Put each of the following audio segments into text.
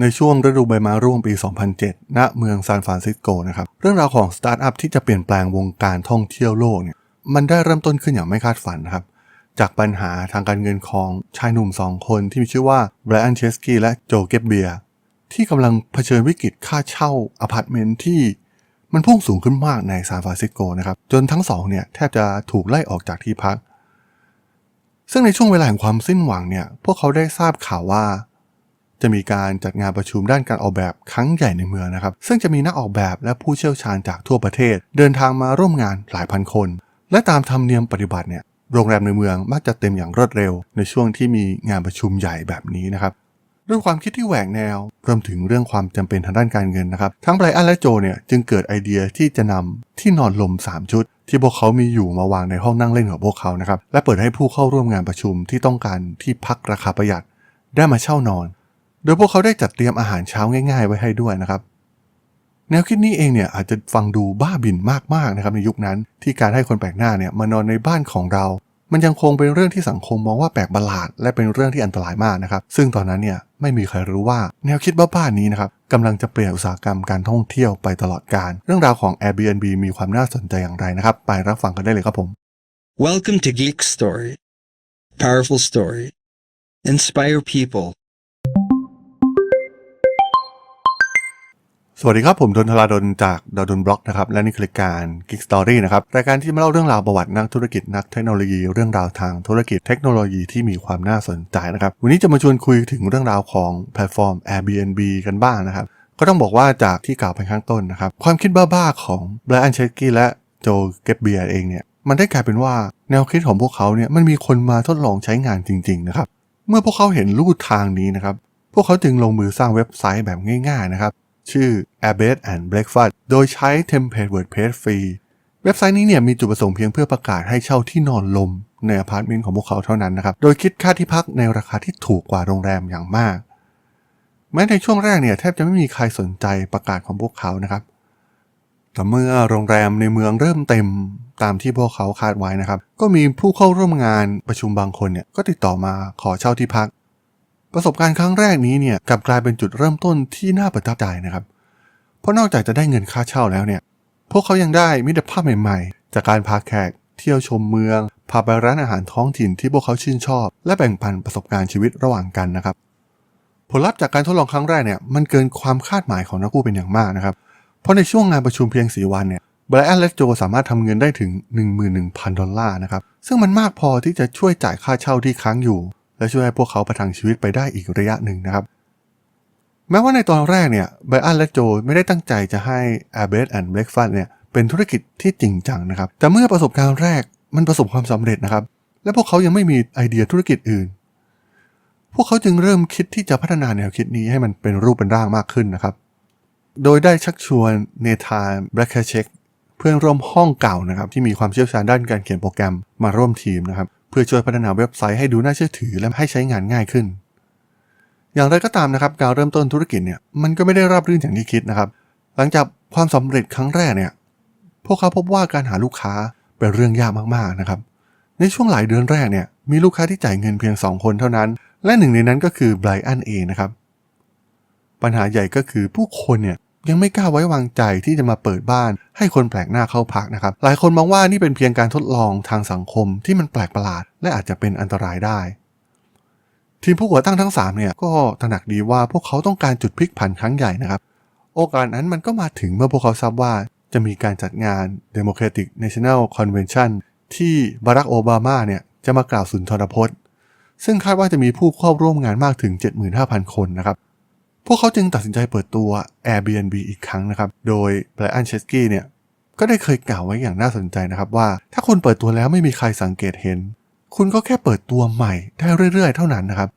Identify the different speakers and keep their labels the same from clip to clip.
Speaker 1: ในช่วงฤดูใบไม้ร่วงปี 2007 ณ เมืองซานฟรานซิสโกนะครับ เรื่องราวของสตาร์ทอัพที่จะเปลี่ยนแปลงวงการท่องเที่ยวโลกเนี่ย มันได้เริ่มต้นขึ้นอย่างไม่คาดฝันนะครับ จากปัญหาทางการเงินของชายหนุ่มสองคนที่มีชื่อว่าไบรอันเชสกี้และโจเก็บเบียร์ที่กำลังเผชิญวิกฤตค่าเช่าอพาร์ตเมนต์ที่มันพุ่งสูงขึ้นมากในซานฟรานซิสโกนะครับ จนทั้งสองเนี่ยแทบจะถูกไล่ออกจากที่พัก ซึ่งในช่วงเวลาแห่งความสิ้นหวังเนี่ย พวกเขาได้ทราบข่าวว่า จะมีการจัดงานประชุมด้านการออกแบบครั้งใหญ่ในเมืองนะครับ ซึ่งจะมีนักออกแบบและผู้เชี่ยวชาญจากทั่วประเทศ เดินทางมาร่วมงานหลายพันคน และตามธรรมเนียมปฏิบัติเนี่ยโรงแรมในเมืองมักจะเต็มอย่างรวดเร็ว ในช่วงที่มีงานประชุมใหญ่แบบนี้นะครับด้วยความคิดที่แหวกแนวรวมถึงเรื่องความจำเป็นทางด้านการเงินนะครับ ทั้งไบรอันและโจเนี่ยจึงเกิดไอเดียที่จะนำที่นอนลม 3 ชุด ที่พวกเขามีอยู่มาวางในห้องนั่งเล่นของพวกเขานะครับและเปิดให้ผู้เข้าร่วมงานประชุมที่ต้องการที่พักราคาประหยัด ได้มาเช่านอน โดยพวกเขาได้จัดเตรียมอาหารเช้าง่ายๆ ไว้ให้ด้วยนะครับ แนวคิดนี้เองเนี่ยอาจจะฟังดูบ้าบินมากๆนะครับในยุคนั้น ที่การให้คนแปลกหน้าเนี่ยมานอนในบ้านของเรา มันยังคงเป็นเรื่องที่สังคมมองว่าแปลกประหลาด และเป็นเรื่องที่อันตรายมากนะครับ ซึ่งตอนนั้นเนี่ยไม่มีใครรู้ว่าแนวคิดบ้าๆนี้นะครับกำลังจะเปลี่ยนอุตสาหกรรมการท่องเที่ยวไปตลอดกาลเรื่องราวของ Airbnb มีความน่าสนใจอย่างไรนะครับ ไปรับฟังกันได้เลยครับผม
Speaker 2: Welcome to Geek Story. Powerful story. Inspire people.
Speaker 1: สวัสดีครับ ผมดนทลาดนจากดาวดนบล็อกนะครับและนี่คือรายการ Geek Story นะครับรายการที่มาเล่าเรื่องราวประวัตินักธุรกิจนักเทคโนโลยีเรื่องราวทางธุรกิจเทคโนโลยีที่มีความน่าสนใจนะครับวันนี้จะมาชวนคุยถึงเรื่องราวของแพลตฟอร์ม Airbnb กันบ้างนะครับก็ต้องบอกว่าจากที่กล่าวไปข้างต้นนะครับความคิดบ้าๆของไบรอันเชสกี้และโจเก็บเบียร์เองเนี่ยมันได้กลายเป็นว่าแนวคิดของพวกเขาเนี่ยมันมีคนมาทดลองใช้งานจริงๆนะครับเมื่อพวกเขาเห็นลู่ทางนี้นะครับพวกเขาจึงลงมือสร้างเว็บไซต์แบบง่ายๆนะครับ ชื่อ Airbed and Breakfast โดยใช้เทมเพลต WordPress ฟรี เว็บไซต์นี้เนี่ยมีจุดประสงค์เพียงเพื่อประกาศให้เช่าที่นอนลม ในอพาร์ตเมนต์ของพวกเขาเท่านั้นนะครับ โดยคิดค่าที่พักในราคาที่ถูกกว่าโรงแรมอย่างมาก แม้ในช่วงแรกเนี่ยแทบจะไม่มีใครสนใจประกาศของพวกเขานะครับแต่เมื่อโรงแรมในเมืองเริ่มเต็มตามที่พวกเขาคาดไว้นะครับ ก็มีผู้เข้าร่วมงานประชุมบางคนเนี่ยก็ติดต่อมาขอเช่าที่พัก ประสบการณ์ครั้งแรกนี้เนี่ยกลับกลายเป็นจุดเริ่มต้นที่น่าประทับใจนะครับ เพราะนอกจากจะได้เงินค่าเช่าแล้วเนี่ย พวกเขายังได้มิตรภาพใหม่ๆ จากการพาแขก เที่ยวชมเมือง พาไปร้านอาหารท้องถิ่นที่พวกเขาชื่นชอบ และแบ่งปันประสบการณ์ชีวิตระหว่างกันนะครับ ผลลัพธ์จากการทดลองครั้งแรกเนี่ยมันเกินความคาดหมายของนักกู้เป็นอย่างมากนะครับ เพราะในช่วงงานประชุมเพียง4วันเนี่ยไบรอันและโจสามารถทำเงินได้ถึง 11,000 ดอลลาร์นะครับ ซึ่งมันมากพอที่จะช่วยจ่ายค่าเช่าที่ค้างอยู่ และช่วยให้พวกเขาประทังชีวิตไปได้อีกระยะหนึ่งนะครับ แม้ว่าในตอนแรกเนี่ยไบรอันและโจไม่ได้ตั้งใจจะให้ a i r b e d and Breakfast เนี่ยเป็นธุรกิจที่จริงจังนะครับ แต่เมื่อประสบการณ์แรกมันประสบความสำเร็จนะครับ และพวกเขายังไม่มีไอเดียธุรกิจอื่น พวกเขาจึงเริ่มคิดที่จะพัฒนาแนวคิดนี้ให้มันเป็นรูปเป็นร่างมากขึ้นนะครับ โดยได้ชักชวนเนธานแบล็กเชคเพื่อนร่วมห้องเก่านะครับที่มีความเชี่ยวชาญด้านการเขียนโปรแกรมมาร่วมทีมนะครับ เพื่อช่วยพัฒนาเว็บไซต์ให้ดูน่าเชื่อถือและให้ใช้งานง่ายขึ้น อย่างไรก็ตามนะครับการเริ่มต้นธุรกิจเนี่ยมันก็ไม่ได้ราบรื่นอย่างที่คิดนะครับ หลังจากความสำเร็จครั้งแรกเนี่ยพวกเขาพบว่าการหาลูกค้าเป็นเรื่องยากมากๆนะครับ ในช่วงหลายเดือนแรกเนี่ยมีลูกค้าที่จ่ายเงินเพียง 2 คนเท่านั้น และหนึ่งในนั้นก็คือไบรอันเองนะครับ ปัญหาใหญ่ก็คือผู้คนเนี่ย ยังไม่กล้าไว้วางใจที่จะมาเปิดบ้าน ให้คนแปลกหน้าเข้าพักนะครับ หลายคนมองว่านี่เป็นเพียงการทดลองทางสังคมที่มันแปลกประหลาด และอาจจะเป็นอันตรายได้ ทีมผู้ก่อตั้งทั้ง3เนี่ยก็ตระหนักดีว่าพวกเขาต้องการจุดพลิกผันครั้งใหญ่นะครับ โอกาสนั้นมันก็มาถึงเมื่อพวกเขาทราบว่าจะมีการจัดงาน Democratic National Convention ที่บารักโอบามาเนี่ยจะมากล่าวสุนทรพจน์ ซึ่งคาดว่าจะมีผู้เข้าร่วมงานมากถึง 75,000 คนนะครับ พวกเขาจึงตัดสินใจเปิดตัว Airbnb อีกครั้งนะครับ โดยไบรอันเชสกี้เนี่ยก็ได้เคยกล่าวไว้อย่างน่าสนใจนะครับว่า ถ้าคุณเปิดตัวแล้วไม่มีใครสังเกตเห็น คุณก็แค่เปิดตัวใหม่ได้เรื่อยๆ เท่านั้นนะครับ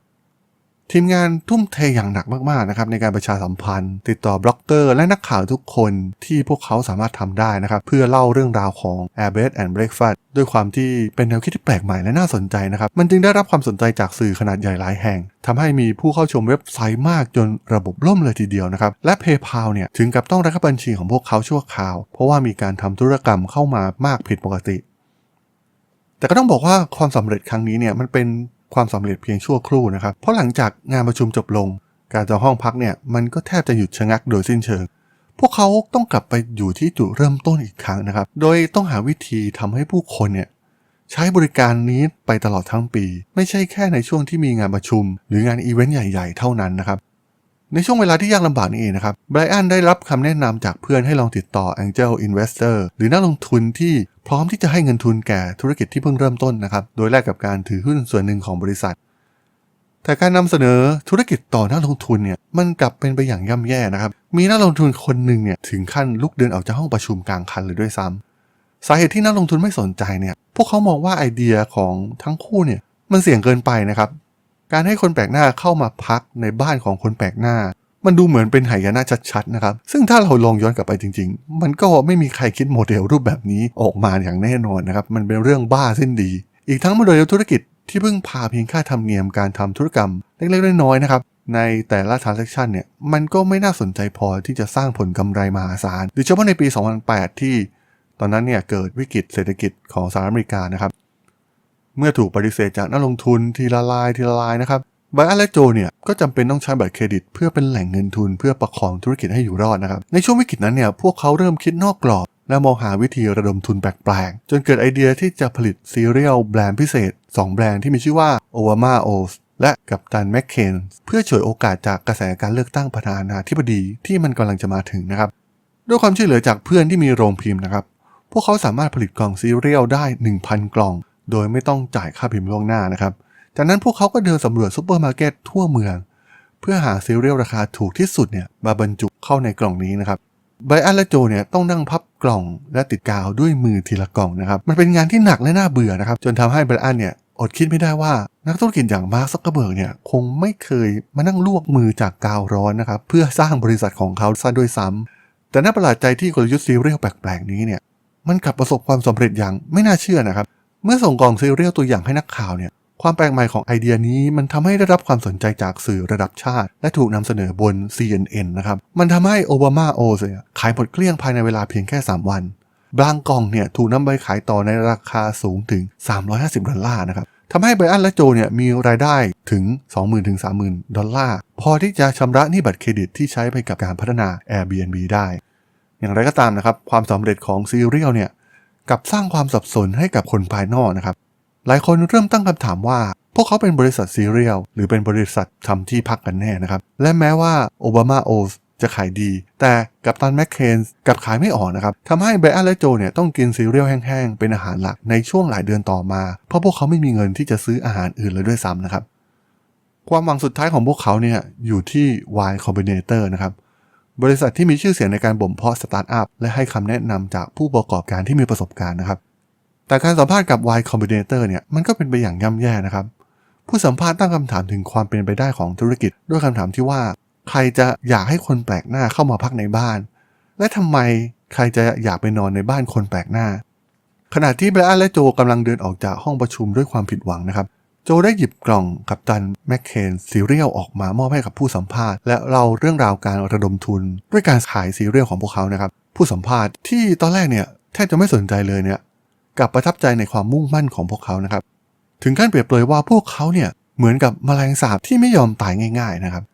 Speaker 1: ทีมงานทุ่มเทอย่างหนักมากๆนะครับในการประชาสัมพันธ์ ติดต่อบล็อกเกอร์และนักข่าวทุกคนที่พวกเขาสามารถทำได้นะครับ เพื่อเล่าเรื่องราวของ Airbed and Breakfast ด้วยความที่เป็นแนวคิดที่แปลกใหม่และน่าสนใจนะครับ มันจึงได้รับความสนใจจากสื่อขนาดใหญ่หลายแห่งทำให้มีผู้เข้าชมเว็บไซต์มากจนระบบล่มเลยทีเดียวนะครับ และ PayPal เนี่ยถึงกับต้องรับบัญชีของพวกเขาชั่วคราว เพราะว่ามีการทำธุรกรรมเข้ามามากผิดปกติ แต่ก็ต้องบอกว่าความสำเร็จครั้งนี้เนี่ยมันเป็น ความสำเร็จเพียงชั่วครู่นะครับ เพราะหลังจากงานประชุมจบลง การจองห้องพักเนี่ยมันก็แทบจะหยุดชะงักโดยสิ้นเชิง พวกเขาต้องกลับไปอยู่ที่จุดเริ่มต้นอีกครั้งนะครับ โดยต้องหาวิธีทำให้ผู้คนเนี่ยใช้บริการนี้ไปตลอดทั้งปี ไม่ใช่แค่ในช่วงที่มีงานประชุม หรืองานอีเวนต์ใหญ่ ๆ เท่านั้นนะครับ ในช่วงเวลาที่ยากลำบากนี้เองนะครับไบรอันได้รับคำแนะนำจากเพื่อนให้ลองติดต่อ Angel Investor หรือนักลงทุนที่พร้อมที่จะให้เงินทุนแก่ธุรกิจที่เพิ่งเริ่มต้นนะครับ โดยแลกกับการถือหุ้นส่วนหนึ่งของบริษัท แต่การนำเสนอธุรกิจต่อนักลงทุนเนี่ยมันกลับเป็นไปอย่างย่ำแย่นะครับ มีนักลงทุนคนหนึ่งเนี่ยถึงขั้นลุกเดินออกจากห้องประชุมกลางคันเลยด้วยซ้ำสาเหตุที่นักลงทุนไม่สนใจเนี่ยพวกเขามองว่าไอเดียของทั้งคู่เนี่ยมันเสี่ยงเกินไปนะครับ การให้คนแปลกหน้าเข้ามาพักในบ้านของคนแปลกหน้า มันดูเหมือนเป็นไหายนะชัดๆนะครับ ซึ่งถ้าเราลองย้อนกลับไปจริง ๆ มันก็ไม่มีใครคิดโมเดลรูปแบบนี้ออกมาอย่างแน่นอนนะครับ มันเป็นเรื่องบ้าสิ้นดี อีกทั้งโมเดลธุรกิจที่เพิ่งพาเพียงค่าธรรมเนียมการทำธุรกรรมเล็กๆน้อยๆนะครับในแต่ละ transaction เนี่ยมันก็ไม่น่าสนใจพอที่จะสร้างผลกำไรมหาศาลโดยเฉพาะในปี 2008 ที่ ตอนนั้นเนี่ยเกิดวิกฤตเศรษฐกิจของสหรัฐอเมริกานะครับ เมื่อถูกปฏิเสธจากนักลงทุนทีละลายทีละลายนะครับไบอันและโจเนี่ยก็จำเป็นต้องใช้บัตรเครดิต เพื่อเป็นแหล่งเงินทุนเพื่อประคองธุรกิจให้อยู่รอดนะครับ ในช่วงวิกฤตนั้นเนี่ยพวกเขาเริ่มคิดนอกกรอบ และมองหาวิธีระดมทุนแปลกๆ จนเกิดไอเดียที่จะผลิตซีเรียลแบรนด์พิเศษ 2 แบรนด์ที่มีชื่อว่า o b a m a o s และกัปตันแมคเคนเพื่อฉวยโอกาสจากกระแสการเลือกตั้งประธานาธิบดีที่มันกำลังจะมาถึงนะครับ ด้วยความช่วยเหลือจากเพื่อนที่มีโรงพิมพ์นะครับ พวกเขาสามารถผลิตกล่องซีเรียลได้ 1,000 กล่อง โดยไม่ต้องจ่ายค่าพิมพ์ล่วงหน้านะครับ จากนั้นพวกเขาก็เดินสำรวจซูเปอร์มาร์เก็ตทั่วเมือง เพื่อหาซีเรียลราคาถูกที่สุดเนี่ยมาบรรจุเข้าในกล่องนี้นะครับไบรอันและโจเนี่ยต้องนั่งพับกล่องและติดกาวด้วยมือทีละกล่องนะครับ มันเป็นงานที่หนักและน่าเบื่อนะครับ จนทำให้ไบรอันเนี่ยอดคิดไม่ได้ว่านักธุรกิจอย่างมาร์คซักเกอร์เบิร์กเนี่ยคงไม่เคยมานั่งลวกมือจากกาวร้อนนะครับ เพื่อสร้างบริษัทของเขาซะด้วยซ้ำแต่น่าประหลาดใจที่กลยุทธ์ซีเรียลแปลกๆนี้เนี่ยมันกลับประสบความสำเร็จอย่างไม่น่าเชื่อนะครับ เมื่อส่งกล่องซีเรียลตัวอย่างให้นักข่าวเนี่ยความแปลกใหม่ของไอเดียนี้มันทำให้ได้รับความสนใจจากสื่อระดับชาติ และถูกนำเสนอบน CNN นะครับ มันทำให้โอบามาโอสเลยขายหมดเกลี้ยงภายในเวลาเพียงแค่ 3 วัน บางกล่องเนี่ยถูกนำไปขายต่อในราคาสูงถึง 350 ดอลลาร์นะครับทำให้ไบอันและโจเนี่ยมีรายได้ถึง 20,000ถึง30,000 ดอลลาร์ พอที่จะชำระหนี้บัตรเครดิตที่ใช้ไปกับการพัฒนา Airbnb ได้ อย่างไรก็ตามนะครับ ความสำเร็จของซีเรียลเนี่ย กับสร้างความสับสนให้กับคนภายนอกนะครับ หลายคนเริ่มตั้งคำถามว่า พวกเขาเป็นบริษัทซีเรียลหรือเป็นบริษัททำที่พักกันแน่นะครับ และแม้ว่าโอบามาโอสจะขายดี แต่กัปตันแมคเคนส์กับขายไม่ออกนะครับทำให้ไบรอันและโจเนี่ยต้องกินซีเรียลแห้งๆ เป็นอาหารหลักในช่วงหลายเดือนต่อมา เพราะพวกเขาไม่มีเงินที่จะซื้ออาหารอื่นเลยด้วยซ้ำนะครับ ความหวังสุดท้ายของพวกเขาเนี่ยอยู่ที่ Y Combinator นะครับ บริษัทที่มีชื่อเสียงในการบ่มเพาะสตาร์ทอัพและให้คำแนะนำจากผู้ประกอบการที่มีประสบการณ์นะครับ แต่การสัมภาษณ์กับ Y Combinator เนี่ยมันก็เป็นไปอย่างย่ำแย่นะครับ ผู้สัมภาษณ์ตั้งคำถามถึงความเป็นไปได้ของธุรกิจ ด้วยคำถามที่ว่า ใครจะอยากให้คนแปลกหน้าเข้ามาพักในบ้าน และทำไมใครจะอยากไปนอนในบ้านคนแปลกหน้า ขณะที่ไบรอันและโจกำลังเดินออกจากห้องประชุมด้วยความผิดหวังนะครับ โจได้หยิบกล่องกับตันแมคเคนซีเรียลออกมามอบให้กับผู้สัมภาษณ์ และเล่าเรื่องราวการระดมทุน ด้วยการขายซีเรียลของพวกเขานะครับ ผู้สัมภาษณ์ที่ตอนแรกเนี่ยแทบจะไม่สนใจเลยเนี่ยกลับประทับใจในความมุ่งมั่นของพวกเขานะครับ ถึงขั้นเปรียบเปรยว่าพวกเขาเนี่ยเหมือนกับแมลงสาบที่ไม่ยอมตายง่าย ๆนะครับ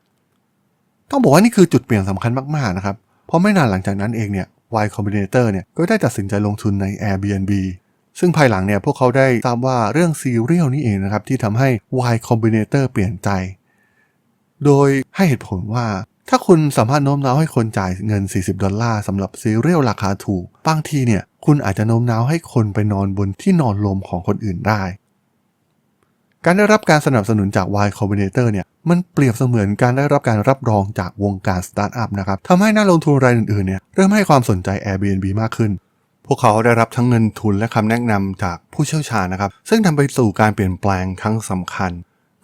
Speaker 1: ต้องบอกว่านี่คือจุดเปลี่ยนสำคัญมากๆนะครับเพราะไม่นานหลังจากนั้นเองเนี่ย Y Combinator เนี่ยก็ได้ตัดสินใจลงทุนใน Airbnb ซึ่งภายหลังเนี่ยพวกเขาได้ทราบว่าเรื่องซีเรียลนี่เองนะครับ ที่ทำให้ Y Combinator เปลี่ยนใจ โดยให้เหตุผลว่า ถ้าคุณสามารถโน้มน้าวให้คนจ่ายเงิน 40 ดอลลาร์สำหรับซีเรียลราคาถูก บางทีเนี่ยคุณอาจจะโน้มน้าวให้คนไปนอนบนที่นอนลมของคนอื่นได้ การได้รับการสนับสนุนจาก Y Combinator เนี่ยมันเปรียบเสมือนการได้รับการรับรองจากวงการสตาร์ทอัพนะครับทำให้นักลงทุนรายอื่นๆเนี่ยเริ่มให้ความสนใจ Airbnb มากขึ้น พวกเขาได้รับทั้งเงินทุนและคำแนะนำจากผู้เชี่ยวชาญนะครับ ซึ่งทำไปสู่การเปลี่ยนแปลงครั้งสำคัญ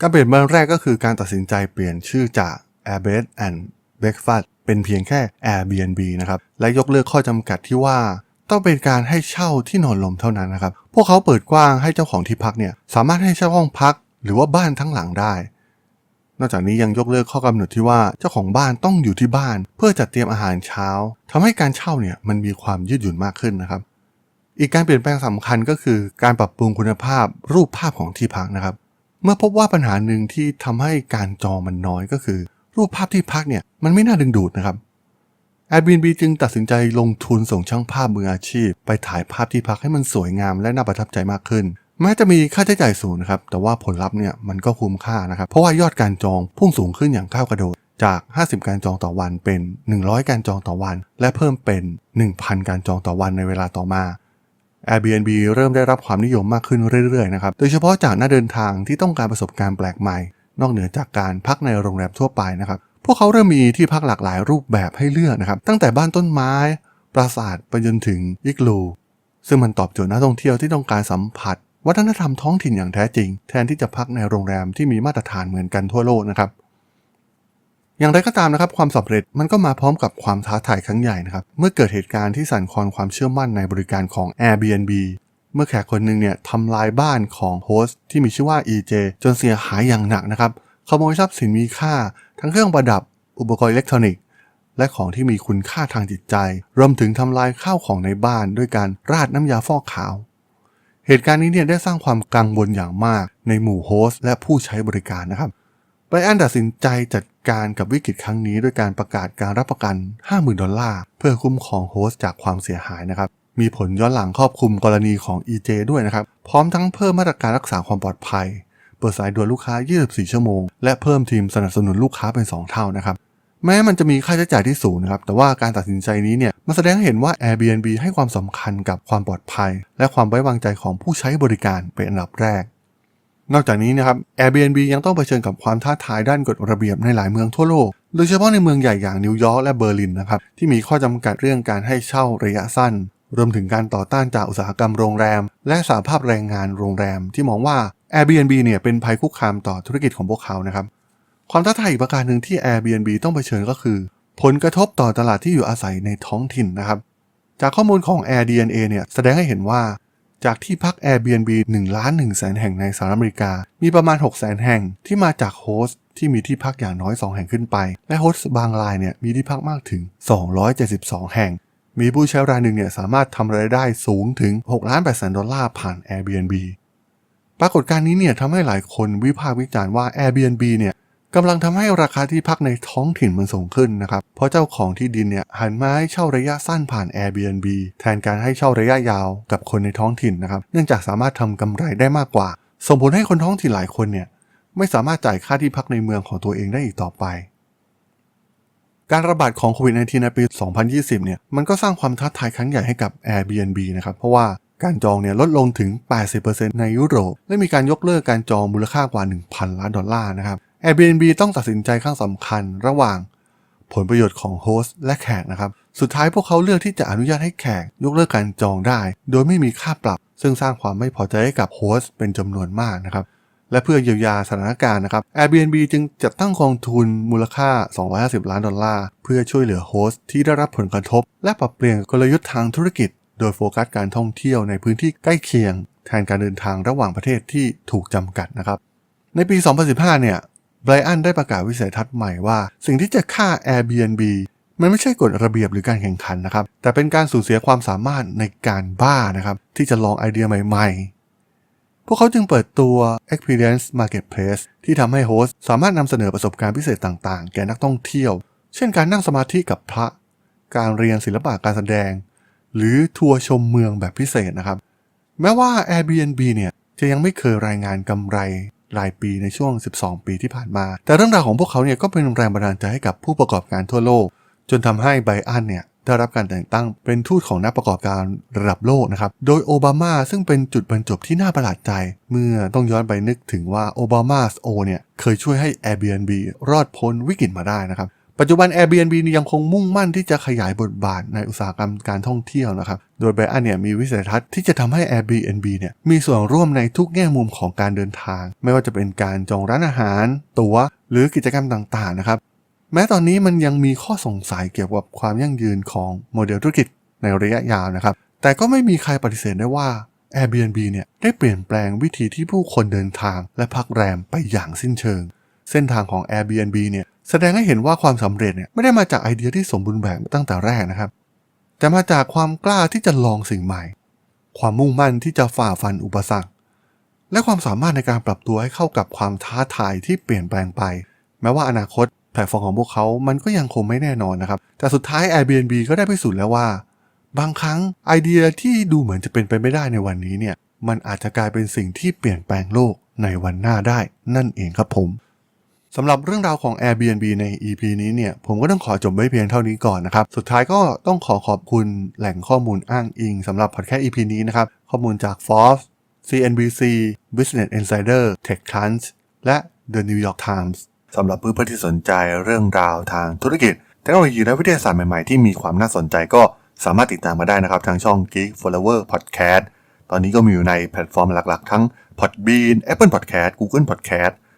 Speaker 1: การเปลี่ยนแปลงแรกก็คือการตัดสินใจเปลี่ยนชื่อจาก Airbed and Breakfast เป็นเพียงแค่ Airbnb นะครับและยกเลิกข้อจำกัดที่ว่าต้องเป็นการให้เช่าที่นอนลมเท่านั้นนะครับ พวกเขาเปิดกว้างให้เจ้าของที่พักเนี่ยสามารถให้เช่าห้องพัก หรือว่าบ้านทั้งหลังได้ นอกจากนี้ยังยกเลิกข้อกำหนดที่ว่าเจ้าของบ้านต้องอยู่ที่บ้าน เพื่อจัดเตรียมอาหารเช้าทำให้การเช่าเนี่ยมันมีความยืดหยุ่นมากขึ้นนะครับ อีกการเปลี่ยนแปลงสำคัญก็คือการปรับปรุงคุณภาพรูปภาพของที่พักนะครับ เมื่อพบว่าปัญหาหนึ่งที่ทำให้การจองมันน้อยก็คือรรูปภาพที่พักเนี่ยมันไม่น่าดึงดูดนะครับ Airbnb จึงตัดสินใจลงทุนส่งช่างภาพมืออาชีพ ไปถ่ายภาพที่พักให้มันสวยงามและน่าประทับใจมากขึ้น แม้จะมีค่าใช้จ่ายสูงนะครับ แต่ว่าผลลัพธ์เนี่ยมันก็คุ้มค่านะครับ เพราะว่ายอดการจองพุ่งสูงขึ้นอย่างก้าวกระโดดจาก 50 การจองต่อวันเป็น 100 การจองต่อวัน และเพิ่มเป็น 1,000 การจองต่อวันในเวลาต่อมา Airbnb เริ่มได้รับความนิยมมากขึ้นเรื่อยๆนะครับ โดยเฉพาะจากนักเดินทางที่ต้องการประสบการณ์แปลกใหม่ นอกเหนือจากการพักในโรงแรมทั่วไปนะครับ พวกเขาเริ่มมีที่พักหลากหลายรูปแบบให้เลือกนะครับ ตั้งแต่บ้านต้นไม้ ปราสาทไปจนถึงอิกลู ซึ่งมันตอบโจทย์นักท่องเที่ยวที่ต้องการสัมผัส วัฒนธรรมท้องถิ่นอย่างแท้จริง แทนที่จะพักในโรงแรมที่มีมาตรฐานเหมือนกันทั่วโลกนะครับ อย่างไรก็ตามนะครับ ความสำเร็จมันก็มาพร้อมกับความท้าทายครั้งใหญ่นะครับ เมื่อเกิดเหตุการณ์ที่สั่นคลอนความเชื่อมั่นในบริการของ Airbnb เมื่อแขกคนหนึ่งเนี่ยทำลายบ้านของโฮสต์ที่มีชื่อว่า EJ จนเสียหายอย่างหนักนะครับขโมยทรัพย์สินมีค่า ทั้งเครื่องประดับ อุปกรณ์อิเล็กทรอนิกส์ และของที่มีคุณค่าทางจิตใจ รวมถึงทำลายข้าวของในบ้านด้วยการราดน้ำยาฟอกขาว เหตุการณ์นี้เนี่ยได้สร้างความกังวลอย่างมากในหมู่โฮสต์และผู้ใช้บริการนะครับไบรอันตัดสินใจจัดการกับวิกฤตครั้งนี้ด้วยการประกาศการรับประกัน 50,000 ดอลลาร์ เพื่อคุ้มครองโฮสต์จากความเสียหายนะครับมีผลย้อนหลังครอบคลุมกรณีของ EJ ด้วยนะครับ พร้อมทั้งเพิ่มมาตรการรักษาความปลอดภัย เปิดสายด่วนลูกค้า 24 ชั่วโมง และเพิ่มทีมสนับสนุนลูกค้าเป็น 2 เท่านะครับ แม้มันจะมีค่าใช้จ่ายที่สูงนะครับ แต่ว่าการตัดสินใจนี้เนี่ย มันแสดงให้เห็นว่า Airbnb ให้ความสำคัญกับความปลอดภัย และความไว้วางใจของผู้ใช้บริการเป็นอันดับแรก นอกจากนี้นะครับ Airbnb ยังต้องเผชิญกับความท้าทายด้านกฎระเบียบในหลายเมืองทั่วโลก โดยเฉพาะในเมืองใหญ่อย่างนิวยอร์กและเบอร์ลินนะครับ ที่มีข้อจำกัดเรื่องการให้เช่าระยะสั้น รวมถึงการต่อต้านจากอุตสาหกรรมโรงแรม และสหภาพแรงงานโรงแรม ที่มองว่า Airbnb เนี่ยเป็นภัยคุกคามต่อธุรกิจของพวกเขานะครับ ความท้าทายอีกประการหนึ่งที่ Airbnb ต้องเผชิญก็คือ ผลกระทบต่อตลาดที่อยู่อาศัยในท้องถิ่นนะครับ จากข้อมูลของ AirDNA เนี่ยแสดงให้เห็นว่า จากที่พัก Airbnb 1ล้าน1แสนแห่งในสหรัฐอเมริกา มีประมาณ6แสนแห่งที่มาจากโฮสต์ที่มีที่พักอย่างน้อย 2 แห่งขึ้นไป และโฮสต์บางรายเนี่ยมีที่พักมากถึง 272 แห่ง มีผู้ใช้รายหนึ่งเนี่ยสามารถทำรายได้สูงถึง6ล้าน8แสนดอลลาร์ผ่าน Airbnb ปรากฏการณ์นี้เนี่ยทำให้หลายคนวิพากษ์วิจารณ์ว่า Airbnb เนี่ย กำลังทำให้ราคาที่พักในท้องถิ่นมันสูงขึ้นนะครับ เพราะเจ้าของที่ดินเนี่ยหันมาให้เช่าระยะสั้นผ่าน Airbnb แทนการให้เช่าระยะยาวกับคนในท้องถิ่นนะครับ เนื่องจากสามารถทำกำไรได้มากกว่า ส่งผลให้คนท้องถิ่นหลายคนเนี่ยไม่สามารถจ่ายค่าที่พักในเมืองของตัวเองได้อีกต่อไป การระบาดของโควิด -19 ในปี 2020 เนี่ยมันก็สร้างความท้าทายครั้งใหญ่ให้กับ Airbnb นะครับ เพราะว่าการจองเนี่ยลดลงถึง 80%ในยุโรป และมีการยกเลิกการจองมูลค่ากว่า 1,000 ล้านดอลลาร์นะครับ Airbnb ต้องตัดสินใจครั้งสำคัญระหว่างผลประโยชน์ของโฮสต์และแขกนะครับ สุดท้ายพวกเขาเลือกที่จะอนุญาตให้แขกยกเลิกการจองได้ โดยไม่มีค่าปรับ ซึ่งสร้างความไม่พอใจให้กับโฮสต์เป็นจำนวนมากนะครับ และเพื่อเยียวยาสถานการณ์นะครับ Airbnb จึงจัดตั้งกองทุนมูลค่า 250 ล้านดอลลาร์ เพื่อช่วยเหลือโฮสต์ที่ได้รับผลกระทบ และปรับเปลี่ยนกลยุทธ์ทางธุรกิจ โดยโฟกัสการท่องเที่ยวในพื้นที่ใกล้เคียง แทนการเดินทางระหว่างประเทศที่ถูกจำกัดนะครับในปี 2015 เนี่ย ไบรอันได้ประกาศวิสัยทัศน์ใหม่ว่า สิ่งที่จะฆ่า Airbnb มันไม่ใช่กฎระเบียบหรือการแข่งขันนะครับ แต่เป็นการสูญเสียความสามารถในการบ้านะครับ ที่จะลองไอเดียใหม่ ๆ พวกเขาจึงเปิดตัว Experience Marketplace ที่ทำให้โฮสต์สามารถนำเสนอประสบการณ์พิเศษต่างๆ แก่นักท่องเที่ยว เช่นการนั่งสมาธิกับพระ การเรียนศิลปะการแสดง หรือทัวร์ชมเมืองแบบพิเศษนะครับ แม้ว่า Airbnb เนี่ยจะยังไม่เคยรายงานกำไร รายปีในช่วง 12 ปีที่ผ่านมา แต่เรื่องราวของพวกเขาเนี่ยก็เป็นแรงบันดาลใจให้กับผู้ประกอบการทั่วโลก จนทำให้ไบอันเนี่ยได้รับการแต่งตั้งเป็นทูตของนักประกอบการระดับโลกนะครับ โดยโอบามาซึ่งเป็นจุดบรรจบที่น่าประหลาดใจ เมื่อต้องย้อนไปนึกถึงว่าโอบามาโอเนี่ยเคยช่วยให้ Airbnb รอดพ้นวิกฤตมาได้นะครับ ปัจจุบัน Airbnb ยังคงมุ่งมั่นที่จะขยายบทบาทในอุตสาหกรรมการท่องเที่ยวนะครับ โดยไบรอันเนี่ยมีวิสัยทัศน์ที่จะทำให้ Airbnb เนี่ยมีส่วนร่วมในทุกแง่มุมของการเดินทาง ไม่ว่าจะเป็นการจองร้านอาหาร ตั๋ว หรือกิจกรรมต่างๆนะครับ แม้ตอนนี้มันยังมีข้อสงสัยเกี่ยวกับความยั่งยืนของโมเดลธุรกิจในระยะยาวนะครับ แต่ก็ไม่มีใครปฏิเสธได้ว่า Airbnb เนี่ยได้เปลี่ยนแปลงวิธีที่ผู้คนเดินทางและพักแรมไปอย่างสิ้นเชิง เส้นทางของ Airbnb เนี่ยแสดงให้เห็นว่าความสำเร็จเนี่ยไม่ได้มาจากไอเดียที่สมบูรณ์แบบตั้งแต่แรกนะครับ แต่มาจากความกล้าที่จะลองสิ่งใหม่ ความมุ่งมั่นที่จะฝ่าฟันอุปสรรค และความสามารถในการปรับตัวให้เข้ากับความท้าทายที่เปลี่ยนแปลงไป แม้ว่าอนาคตแพลตฟอร์มของพวกเขา มันก็ยังคงไม่แน่นอนนะครับ แต่สุดท้าย Airbnb ก็ได้พิสูจน์แล้วว่า บางครั้งไอเดียที่ดูเหมือนจะเป็นไปไม่ได้ในวันนี้เนี่ย มันอาจจะกลายเป็นสิ่งที่เปลี่ยนแปลงโลกในวันหน้าได้ นั่นเองครับผม สำหรับเรื่องราวของ Airbnb ใน EP นี้เนี่ยผมก็ต้องขอจบไว้เพียงเท่านี้ก่อนนะครับ สุดท้ายก็ต้องขอขอบคุณแหล่งข้อมูลอ้างอิงสำหรับพอดแคสต์ EP นี้นะครับ ข้อมูลจาก Forbes CNBC Business Insider TechCrunch และ The New York Times สำหรับเพื่อนๆที่สนใจเรื่องราวทางธุรกิจเทคโนโลยีและวิทยาศาสตร์ใหม่ๆ ที่มีความน่าสนใจก็สามารถติดตามมาได้นะครับ ทางช่อง Geek Flower Podcast ตอนนี้ก็มีอยู่ในแพลตฟอร์มหลักๆ ทั้ง Podbean Apple Podcast Google Podcast